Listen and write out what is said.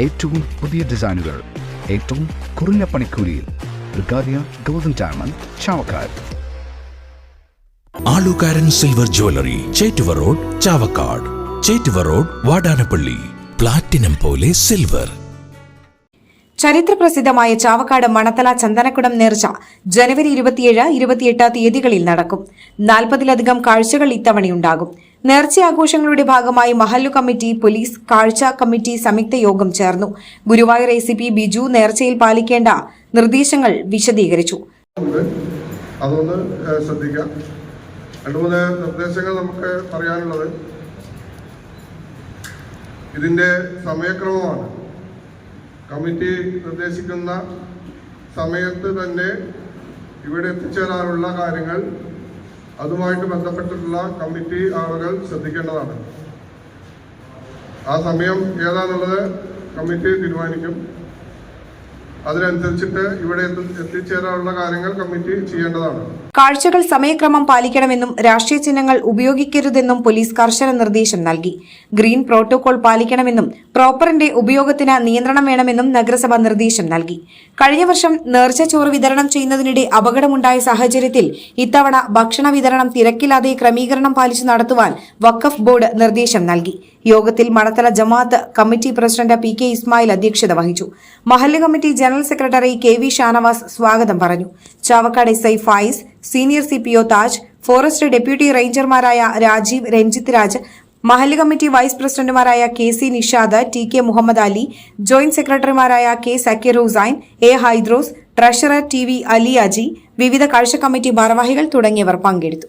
ഏറ്റവും പുതിയ ഡിസൈനുകൾ ഏറ്റവും കുറഞ്ഞ പണിക്കൂലിയിൽ ബ്രിഗാദിയ golden diamond Chavakkad. Alukkaran silver jewellery Chettuva road Chavakkad. Chettuva road Vadanappally. Platinum പോലെ സിൽവർ ചരിത്രപ്രസിദ്ധമായ ചാവക്കാട് മണത്തല ചന്ദനക്കുടം നേർച്ച ജനുവരി ഇരുപത്തിയേഴ് ഇരുപത്തിയെട്ട് തീയതികളിൽ നടക്കും. നാൽപ്പതിലധികം കാഴ്ചകൾ ഇത്തവണയുണ്ടാകും. നേർച്ച ആഘോഷങ്ങളുടെ ഭാഗമായി മഹല്ലു കമ്മിറ്റി പോലീസ് കാഴ്ച കമ്മിറ്റി സംയുക്ത യോഗം ചേർന്നു. Guruvayur A C P Biju നേർച്ചയിൽ പാലിക്കേണ്ട നിർദ്ദേശങ്ങൾ വിശദീകരിച്ചു. അതൊന്ന് ശ്രദ്ധിക്കാം. രണ്ട് മൂന്ന് നിർദ്ദേശങ്ങൾ നമുക്ക് പറയാനുള്ളത്. ഇതിന്റെ സമയക്രമമാണ്. കമ്മിറ്റി നിർദ്ദേശിക്കുന്ന സമയത്ത് തന്നെ ഇവിടെ എത്തിച്ചേരാനുള്ള കാര്യങ്ങൾ അതുമായിട്ട് ബന്ധപ്പെട്ടിട്ടുള്ള കമ്മിറ്റി ആളുകൾ ശ്രദ്ധിക്കേണ്ടതാണ്. ആ സമയം ഏതാന്നുള്ളത് കമ്മിറ്റി തീരുമാനിക്കും. അതിനനുസരിച്ചിട്ട് ഇവിടെ എത്തിച്ചേരാനുള്ള കാര്യങ്ങൾ കമ്മിറ്റി ചെയ്യേണ്ടതാണ്. കാഴ്ചകൾ സമയക്രമം പാലിക്കണമെന്നും രാഷ്ട്രീയ ചിഹ്നങ്ങൾ ഉപയോഗിക്കരുതെന്നും പോലീസ് കർശന നിർദ്ദേശം നൽകി. ഗ്രീൻ പ്രോട്ടോകോൾ പാലിക്കണമെന്നും പ്രോപ്പറിന്റെ ഉപയോഗത്തിന് നിയന്ത്രണം വേണമെന്നും നഗരസഭ നിർദ്ദേശം നൽകി. കഴിഞ്ഞ വർഷം നേർച്ച ചോറ് വിതരണം ചെയ്യുന്നതിനിടെ അപകടമുണ്ടായ സാഹചര്യത്തിൽ ഇത്തവണ ഭക്ഷണ വിതരണം തിരക്കില്ലാതെ ക്രമീകരണം പാലിച്ചു നടത്തുവാൻ വഖഫ് ബോർഡ് നിർദ്ദേശം നൽകി. യോഗത്തിൽ മണത്തല ജമാഅത്ത് committee president P K Ismail അധ്യക്ഷത വഹിച്ചു. മഹല്ല് committee general secretary K V Shanavas സ്വാഗതം പറഞ്ഞു. Chavakkad S I Faiz senior C P O Taj forest deputy റേഞ്ചർമാരായ Rajeev Ranjith Raj മഹല്ല് കമ്മിറ്റി വൈസ് പ്രസിഡന്റുമാരായ K C Nishad T K Muhammad Ali joint സെക്രട്ടറിമാരായ K Sakkir Hussain A Haidros treasurer T V Ali Aji വിവിധ കാഴ്ച committee ഭാരവാഹികൾ തുടങ്ങിയവർ പങ്കെടുത്തു.